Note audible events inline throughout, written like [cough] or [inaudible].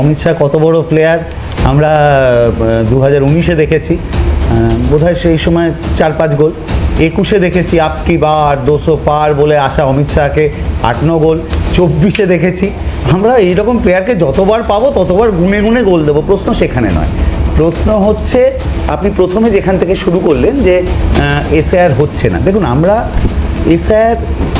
অমিত শাহ কত বড় প্লেয়ার আমরা দু হাজার উনিশে দেখেছি। বোধহয় সেই সময় চার পাঁচ গোল। একুশে দেখেছি আপকি বার, দোসো পার বলে আসা অমিত শাহকে আট ন গোল। চব্বিশে দেখেছি। আমরা এইরকম প্লেয়ারকে যতবার পাবো, ততবার গুনে গুনে গোল দেবো। প্রশ্ন সেখানে নয়। প্রশ্ন হচ্ছে, আপনি প্রথমে যেখান থেকে শুরু করলেন যে এসআর হচ্ছে না। দেখুন, আমরা এসআর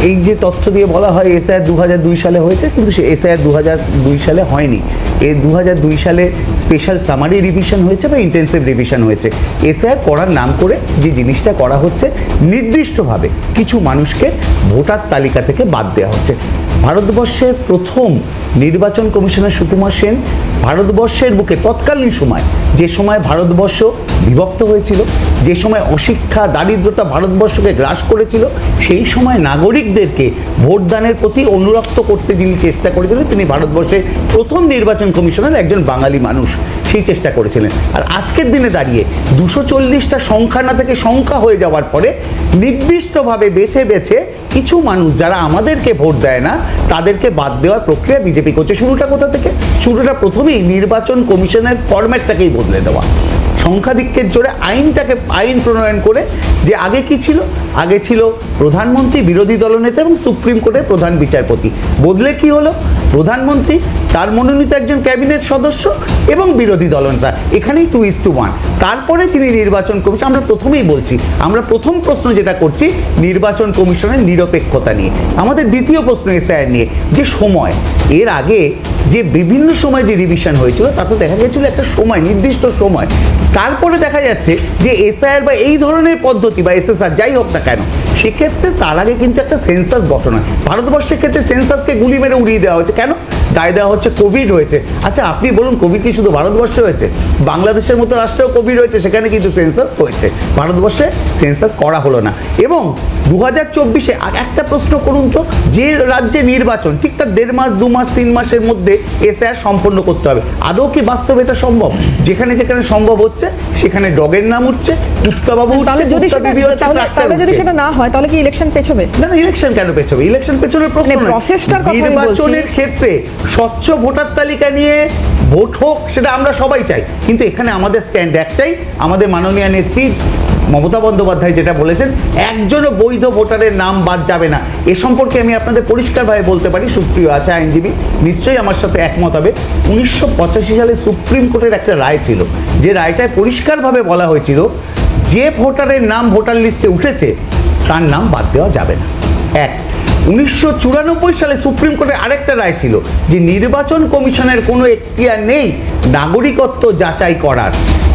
এই যে তথ্য দিয়ে বলা হয় এসআর দু হাজার দুই সালে হয়েছে, কিন্তু সে এসআর দু হাজার দুই সালে হয়নি। এ দু হাজার দুই সালে স্পেশাল সামারি রিভিশন হয়েছে বা ইন্টেন্সিভ রিভিশন হয়েছে। এসআর করার নাম করে যে জিনিসটা করা হচ্ছে, নির্দিষ্টভাবে কিছু মানুষকে ভোটার তালিকা থেকে বাদ দেওয়া হচ্ছে। ভারতবর্ষের প্রথম নির্বাচন কমিশনার সুকুমার সেন ভারতবর্ষের বুকে তৎকালীন সময়, যে সময় ভারতবর্ষ বিভক্ত হয়েছিল যে সময় অশিক্ষা, দারিদ্রতা ভারতবর্ষকে গ্রাস করেছিল, সেই সময় নাগরিকদেরকে ভোটদানের প্রতি অনুরক্ত করতে যিনি চেষ্টা করেছিলেন, তিনি ভারতবর্ষের প্রথম নির্বাচন কমিশনার একজন বাঙালি মানুষ, সেই চেষ্টা করেছিলেন। আর আজকের দিনে দাঁড়িয়ে দুশো চল্লিশটা সংখ্যা না থেকে সংখ্যা হয়ে যাওয়ার পরে নির্দিষ্টভাবে বেছে বেছে কিছু মানুষ যারা আমাদেরকে ভোট দেয় না, তাদেরকে বাদ দেওয়ার প্রক্রিয়া বিজেপি করছে। শুরুটা কোথা থেকে? শুরুটা প্রথমেই নির্বাচন কমিশনের ফরম্যাটটাকেই বদলে দেওয়া। সংখ্যাধিক্যের জোরে আইনটাকে, আইন প্রণয়ন করে যে আগে কি ছিল? আগে ছিল প্রধানমন্ত্রী, বিরোধী দলনেতা এবং সুপ্রিম কোর্টের প্রধান বিচারপতি। বদলে কি হলো? প্রধানমন্ত্রী, তার মনোনীত একজন ক্যাবিনেট সদস্য এবং বিরোধী দলনেতা। এখানেই টু ইস টু ওয়ান তারপরে তিনি নির্বাচন কমিশন, আমরা প্রথমেই বলছি, আমরা প্রথম প্রশ্ন যেটা করছি, নির্বাচন কমিশনের নিরপেক্ষতা নিয়ে। আমাদের দ্বিতীয় প্রশ্ন এসআইআর নিয়ে, যে সময়। এর আগে যে বিভিন্ন সময় যে রিভিশন হয়েছিল, তাতে দেখা গেছিল একটা সময়, নির্দিষ্ট সময়। তারপরে দেখা যাচ্ছে যে এসআইআর বা এই ধরনের পদ্ধতি বা এসএসআর যাই হোক না কেন, সেক্ষেত্রে তার আগে কিন্তু একটা সেন্সাস গঠন হয়। ভারতবর্ষের ক্ষেত্রে সেন্সাসকে গুলি মেরে উড়িয়ে দেওয়া হয়েছে কেন? দায় দেওয়া হচ্ছে কোভিড হয়েছে। আচ্ছা আপনি বলুন কোভিড কি শুধু ভারতবর্ষে হয়েছে? বাংলাদেশের মতো রাষ্ট্রেও কোভিড হয়েছে সেখানে কিন্তু সেন্সাস হয়েছে। ভারতবর্ষে সেন্সাস করা হলো না। এবং দু হাজার চব্বিশে একটা প্রশ্ন করুন তো যে রাজ্যে নির্বাচন ঠিক তার দেড় মাস দু মাস তিন মাসের মধ্যে এসআর সম্পন্ন করতে হবে। আদৌ কি বাস্তবে এটা সম্ভব? যেখানে যেখানে সম্ভব হচ্ছে সেখানে ডগের নাম উঠছে কুত্তাবাবু উঠছে যদি যদি সেটা না হয় তাহলে কি ইলেকশন পেছবে? না না ইলেকশন কেন পেছবে? ইলেকশন পেছনের প্রশ্ন মানে নয়। নির্বাচনের ক্ষেত্রে স্বচ্ছ ভোটার তালিকা নিয়ে ভোট হোক, সেটা আমরা সবাই চাই। কিন্তু এখানে আমাদের স্ট্যান্ড একটাই, আমাদের মাননীয় নেত্রী মমতা বন্দ্যোপাধ্যায় যেটা বলেছেন, একজনও বৈধ ভোটারের নাম বাদ যাবে না। এ সম্পর্কে আমি আপনাদের পরিষ্কারভাবে বলতে পারি, সুপ্রিয় আছে আইনজীবী, নিশ্চয়ই আমার সাথে একমত হবে। উনিশশো পঁচাশি সালে সুপ্রিম কোর্টের একটা রায় ছিল, যে রায়টায় পরিষ্কারভাবে বলা হয়েছিল, যে ভোটারের নাম ভোটার লিস্টে উঠেছে, তার নাম বাদ দেওয়া যাবে না। উনিশশো চুরানব্বই সালে সুপ্রিম কোর্টের আরেকটা রায় ছিল যে নির্বাচন কমিশনের কোনো এখতিয়ার নেই নাগরিকত্ব যাচাই করার।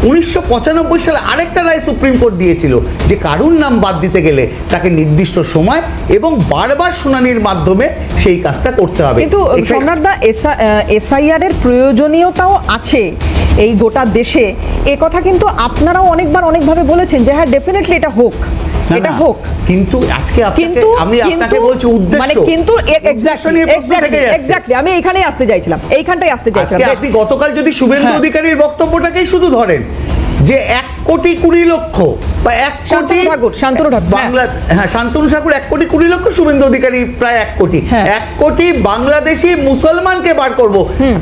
উনিশশো পঁচানব্বই সালে আরেকটা রায় সুপ্রিম কোর্ট দিয়েছিল যে কারুর নাম বাদ দিতে গেলে তাকে নির্দিষ্ট সময় এবং বারবার শুনানির মাধ্যমে সেই কাজটা করতে হবে। কিন্তু সম্রাটদা এসআইআর এর প্রয়োজনীয়তাও আছে এই গোটা দেশে। এ কথা কিন্তু আপনারাও অনেকবার অনেকভাবে বলেছেন যে হ্যাঁ ডেফিনেটলি এটা হোক। এটা হোক। কিন্তু আজকে কিন্তু আমি আপনাকে বলছি উদ্দেশ্য। মানে কিন্তু এক্স্যাক্টলি যাচ্ছে। এক্স্যাক্টলি আমি এখানেই আসতে চাইছিলাম। এইখানটাই আসতে চাইছিলাম। আপনি গতকাল যদি শুভেন্দু হ্যাঁ। অধিকারীর বক্তব্যটাকেই শুধু ধরেন যে এক কোটি কুড়ি লক্ষ বা এক কোটি শান্তনু ঠাকুর, শান্তনু ঠাকুর, হ্যাঁ। বাংলা হ্যাঁ শান্তনু ঠাকুর এক কোটি কুড়ি লক্ষ শুভেন্দু অধিকারী প্রায় এক কোটি। হ্যাঁ। এক কোটি বাংলাদেশি মুসলমানকে বার করব।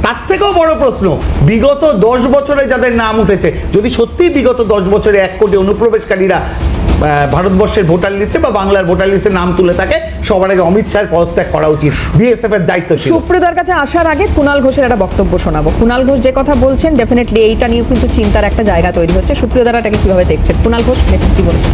তার থেকেও বড় প্রশ্ন বিগত দশ বছরে যাদের নাম উঠেছে যদি সত্যি বিগত দশ বছরে এক কোটি অনুপ্রবেশকারীরা ভারতবর্ষের ভোটার লিস্টে বা বাংলার ভোটার লিস্টে নাম তুলে থাকে সবার আগে অমিত শাহের পদত্যাগ করা উচিত। বিএসএফ এর দায়িত্ব ছিল। সুপ্রিয়দার কাছে আসার আগে কুণাল ঘোষের একটা বক্তব্য শোনাবো। কুণাল ঘোষ যে কথা বলছেন ডেফিনেটলি এইটা নিয়েও কিন্তু চিন্তার একটা জায়গা তৈরি হচ্ছে। সুপ্রিয়দারা এটাকে কীভাবে দেখছেন? কুণাল ঘোষ দেখুন কি বলছেন।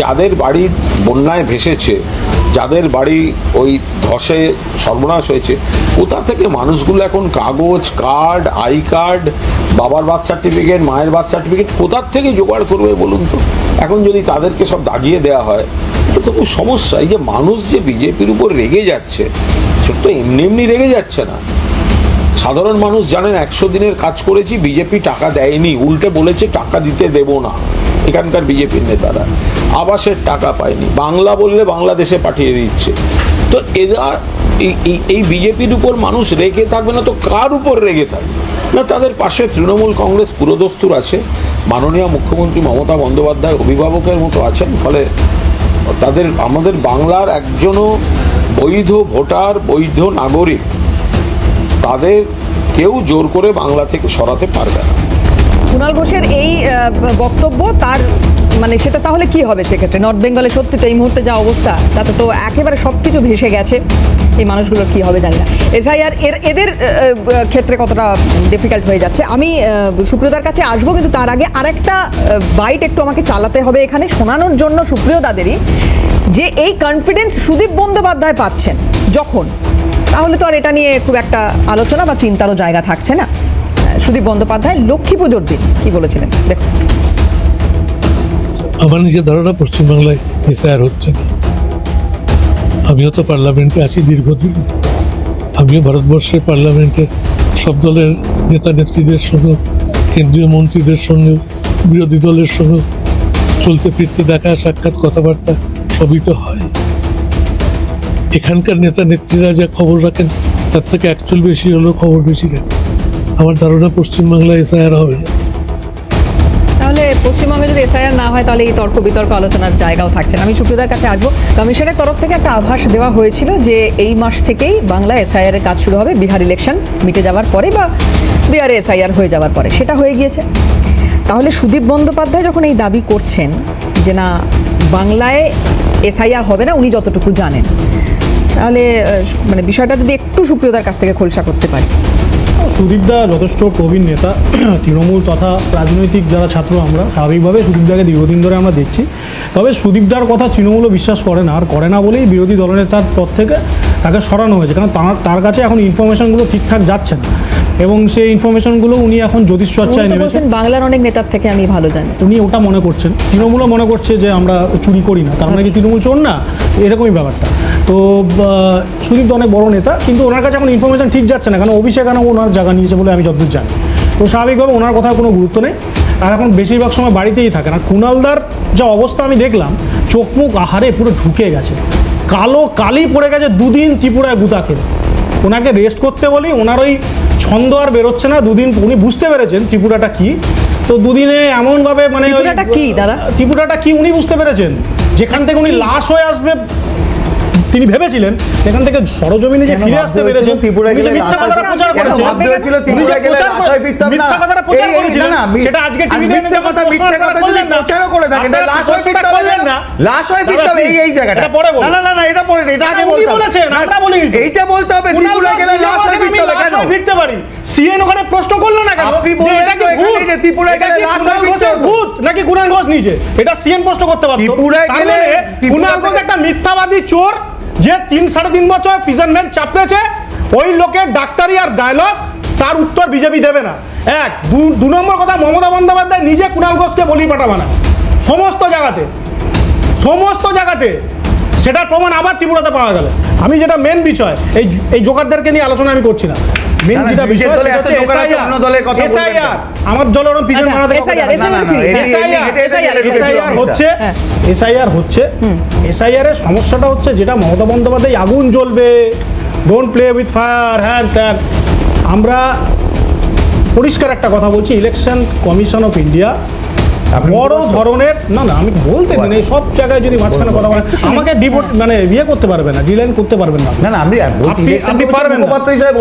যাদের বাড়ি বন্যায় ভেসেছে যাদের বাড়ি ওই ধসে সর্বনাশ হয়েছে, কোথা থেকে মানুষগুলো এখন কাগজ, কার্ড, আই কার্ড, বাবার বার্থ সার্টিফিকেট, মায়ের বার্থ সার্টিফিকেট, কোথার থেকে জোগাড় করবে বলুন তো? এখন যদি তাদেরকে সব দাগিয়ে দেওয়া হয়, এটা তো খুব সমস্যা। এই যে মানুষ যে বিজেপির উপর রেগে যাচ্ছে, সেটা তো এমনি এমনি রেগে যাচ্ছে না। সাধারণ মানুষ জানেন, একশো দিনের কাজ করেছি, বিজেপি টাকা দেয়নি, উল্টে বলেছে টাকা দিতে দেব না। এখানকার বিজেপির নেতারা। আবাসের টাকা পায়নি। বাংলা বললে বাংলাদেশে পাঠিয়ে দিচ্ছে। তো এরা এই- বিজেপির উপর মানুষ রেগে থাকবে না, তো কার উপর রেগে থাকবে? না, তাদের পাশে তৃণমূল কংগ্রেস পুরোদস্তুর আছে। মাননীয় মুখ্যমন্ত্রী মমতা বন্দ্যোপাধ্যায় অভিভাবকের মতো আছেন, ফলে তাদের, আমাদের বাংলার একজনও বৈধ ভোটার, বৈধ নাগরিক, তাদের কেউ জোর করে বাংলা থেকে সরাতে পারবে না। কুণাল ঘোষের এই বক্তব্য তার মানে সেটা তাহলে কি হবে সেক্ষেত্রে? নর্থ বেঙ্গলে সত্যি তো এই মুহূর্তে যা অবস্থা তাতে তো একেবারে সব কিছু ভেসে গেছে। এই মানুষগুলোর কি হবে জানি না। এসআইআর এর এদের ক্ষেত্রে কতটা ডিফিকাল্ট হয়ে যাচ্ছে? আমি আহ, সুপ্রিয়তার কাছে আসব কিন্তু তার আগে আরেকটা বাইট একটু আমাকে চালাতে হবে এখানে শোনানোর জন্য সুপ্রিয়তাদেরই যে এই কনফিডেন্স সুদীপ বন্দ্যোপাধ্যায় পাচ্ছেন যখন তাহলে তো আর এটা নিয়ে খুব একটা আলোচনা বা চিন্তারও জায়গা থাকছে না। সুদীপ বন্দ্যোপাধ্যায় লক্ষ্মী পুজোর দিন কি বলেছিলেন? দেখুন। আমার নিজের ধারণা পশ্চিমবাংলায় এসআইআর হচ্ছে না। আমিও তো পার্লামেন্টে আছি দীর্ঘদিন। আমিও ভারতবর্ষের পার্লামেন্টে সব দলের নেতা নেত্রীদের সঙ্গে কেন্দ্রীয় মন্ত্রীদের সঙ্গে বিরোধী দলের সঙ্গে চলতে ফিরতে দেখা, সাক্ষাৎ কথাবার্তা সবই তো হয়। এখানকার নেতা নেত্রীরা যা খবর রাখেন, তার থেকে অ্যাকচুয়াল বেশি হলেও খবর বেশি রাখে আমার ধারণা পশ্চিমবাংলায় এসআইআর হবে না। পশ্চিমবঙ্গে যদি এসআইআর না হয়, তাহলে এই তর্ক বিতর্ক আলোচনার জায়গাও থাকছে না। আমি সুপ্রিয়তার কাছে আসব। কমিশনের তরফ থেকে একটা আভাস দেওয়া হয়েছিল যে এই মাস থেকেই বাংলা এসআইআর এর কাজ শুরু হবে। বিহার ইলেকশন মিটে যাওয়ার পরে বা বিহারে এসআইআর হয়ে যাওয়ার পরে। সেটা হয়ে গিয়েছে। তাহলে সুদীপ বন্দ্যোপাধ্যায় যখন এই দাবি করছেন যে না, বাংলায় এসআইআর হবে না, উনি যতটুকু জানেন। তাহলে মানে বিষয়টা যদি একটু সুপ্রিয়তার কাছ থেকে খোলসা করতে পারি। সুদীপদা যথেষ্ট প্রবীণ নেতা, [clears throat] তৃণমূল তথা রাজনৈতিক যারা ছাত্র আমরা, স্বাভাবিকভাবে সুদীপদাকে দীর্ঘদিন ধরে আমরা দেখছি। তবে সুদীপদার কথা তৃণমূলও বিশ্বাস করে না, আর করে না বলেই বিরোধী দলনেতার পর থেকে তাকে সরানো হয়েছে, কারণ তার তার কাছে এখন ইনফরমেশনগুলো ঠিকঠাক যাচ্ছে না। এবং সেই ইনফরমেশনগুলো উনি এখন জ্যোতিষ চর্চায় নেমেছেন। বাংলার অনেক নেতার থেকে আমি ভালো জানি। উনি ওটা মনে করছেন। তৃণমূলও মনে করছে যে আমরা চুরি করি না। তার মানে কি তৃণমূল চোর না? এরকমই ব্যাপারটা। তো সুদীপ তো অনেক বড় নেতা কিন্তু ওনার কাছে এখন ইনফরমেশন ঠিক যাচ্ছে না। কারণ অভিষেক আনা ওনার জায়গা নিয়েছে বলে আমি যতদূর জানি। তো স্বাভাবিকভাবে ওনার কথার কোনো গুরুত্ব নেই। আর এখন বেশিরভাগ সময় বাড়িতেই থাকেন আর কুণালদার যা অবস্থা আমি দেখলাম চোখ মুখ আহারে পুরো ঢুকে গেছে। কালো কালি পড়ে গেছে দুদিন ত্রিপুরায় গুতা খেলে ওনাকে রেস্ট করতে বলি ওনার ওই ছন্দ আর বেরোচ্ছে না দুদিন উনি বুঝতে পেরেছেন ত্রিপুরাটা কি। তো দুদিনে এমনভাবে মানে ত্রিপুরাটা কি, দাদা? ত্রিপুরাটা কি উনি বুঝতে পেরেছেন? যেখান থেকে উনি লাশ হয়ে আসবে তিনি ভেবেছিলেন এখান থেকে সরজমিনে যে ফিরে আসতে পেরেছেন যে গেলে মিথ্যা কথাটা প্রচার করেছেন হয়েছিল উনি গেলে লাশ ফিরতাম না। মিথ্যা কথাটা প্রচার করেছিলেন, না, সেটা আজকে টিভিতে মিথ্যা কথা, মিথ্যা কথা যদি না, প্রচারও করে থাকেন, আপনারা লাশ হয় প্রশ্নটা ফিরতে হবে করলেন না। লাশ হয় দাদা, ফিরতে হবে, এই- এই জায়গাটা। এটা পরে বলুন। না, না, না, এটা পরে, এটা আগে বলতে হবে। বলেছেন, আমরা বলিনি তো। এইটা বলতে হবে, দাস গেলে লাশ হয় ফিরতে হবে, লাশ কেন? ফিরতে পারি সিএন ওখানে প্রশ্ন করল না কেন আপনি যে বললেন এটা কি ভূত? যে ত্রিপুরায় এটা গেলে লাশ হয় ফিরতে ভূত নাকি কুণাল ঘোষ নিজে এটা সিএন প্রশ্ন করতে পারতো ত্রিপুরায় তার গেলে- মানে ত্রিপুরা কুণাল ঘোষ একটা মিথ্যাবাদী চোর যে তিন সাড়ে তিন বছর প্রিজন ভ্যান চাপড়েছে, ওই লোকের ডাক্তারি আর ডায়লগ তার উত্তর বিজেপি দেবে না। এক দু নম্বর কথা মমতা বন্দ্যোপাধ্যায় নিজে কুণাল ঘোষকে বলি পাঠাবে না। সমস্ত জায়গাতে সমস্ত জায়গাতে সেটার প্রমাণ আবার ত্রিপুরাতে পাওয়া গেল আমি যেটা মেন বিষয় এই এই জোকারদেরকে নিয়ে আলোচনা আমি করছি না মেন না, না, যেটা বিষয় সেটা হচ্ছে কেন? আমার দল ওরকম পিছন আচ্ছা, হ্যাঁ। এসআইআর হচ্ছে হ্যাঁ। এসআইআর হচ্ছে এসআইআর এর সমস্যাটা হচ্ছে যেটা মমতা বন্দ্যোপাধ্যায় আগুন জ্বলবে ডোন্ট প্লে উইথ ফায়ার হ্যান ত্যান আমরা পরিষ্কার একটা কথা বলছি ইলেকশন কমিশন অফ ইন্ডিয়া বড় ধরনের না না আমি বলতে দিন এই সব জায়গায় যদি মাঝখানে কথা বলেন আমাকে ডিভোট মানে ইয়ে করতে পারবে না ডিলাইন করতে পারবেন না। না না আমি আপনি আপনি পারবেন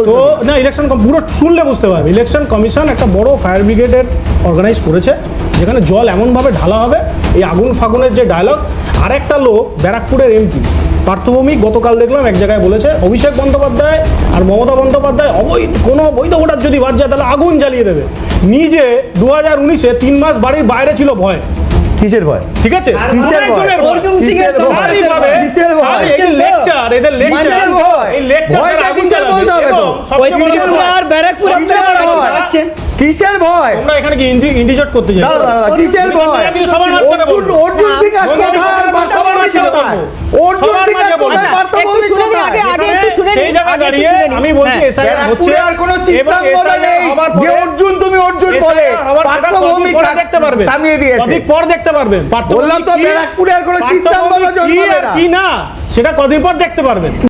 তো না ইলেকশন পুরো শুনলে বুঝতে পারবে। ইলেকশন কমিশন একটা বড় ফায়ার ব্রিগেডের অর্গানাইজ করেছে যেখানে জল এমনভাবে ঢালা হবে এই আগুন ফাগুনের যে ডায়লগ আরেকটা লোক ব্যারাকপুরের এমপি পার্থভৌমিক গতকাল দেখলাম এক জায়গায় বলেছে অভিষেক বন্দ্যোপাধ্যায় আর মমতা বন্দ্যোপাধ্যায় অবৈধ কোনো বৈধ ভোটার যদি বাদ যায় তাহলে আগুন জ্বালিয়ে দেবে। নিজে দু হাজার উনিশে তিন মাস বাড়ির বাইরে ছিল ভয়। কিসের ভয়? ঠিক আছে? কিসের ভয়? তোমরা এখানে কি ইন্ডিজট করতে দাঁড়া, কিসের ভয়? অর্জুন সিং আজ কোথায় সবার মাঝখানে অর্জুন সিং আচ্ছা, বার্তাবাহী একটু শুনে নিই, আগে- আগে একটু শুনে নিই, সেই জায়গায় আগে একটু দাঁড়িয়ে আমি বলছি হ্যাঁ। এসআইআর হচ্ছে আর কোনো চিত্রাঙ্গদা নেই যে অর্জুন তুমি অর্জুন SIR বলে হবার সেটা পার্থভৌমিক কদিন দেখতে পারবে থামিয়ে দিয়েছে। কদিন পর দেখতে পারবেন। বললাম তো ব্যারাকপুরে আর কোনো পার্থভৌমিক চিত্রাঙ্গদা কি জন্মাবে না। কি না সেটা কদিন পর দেখতে পারবেন।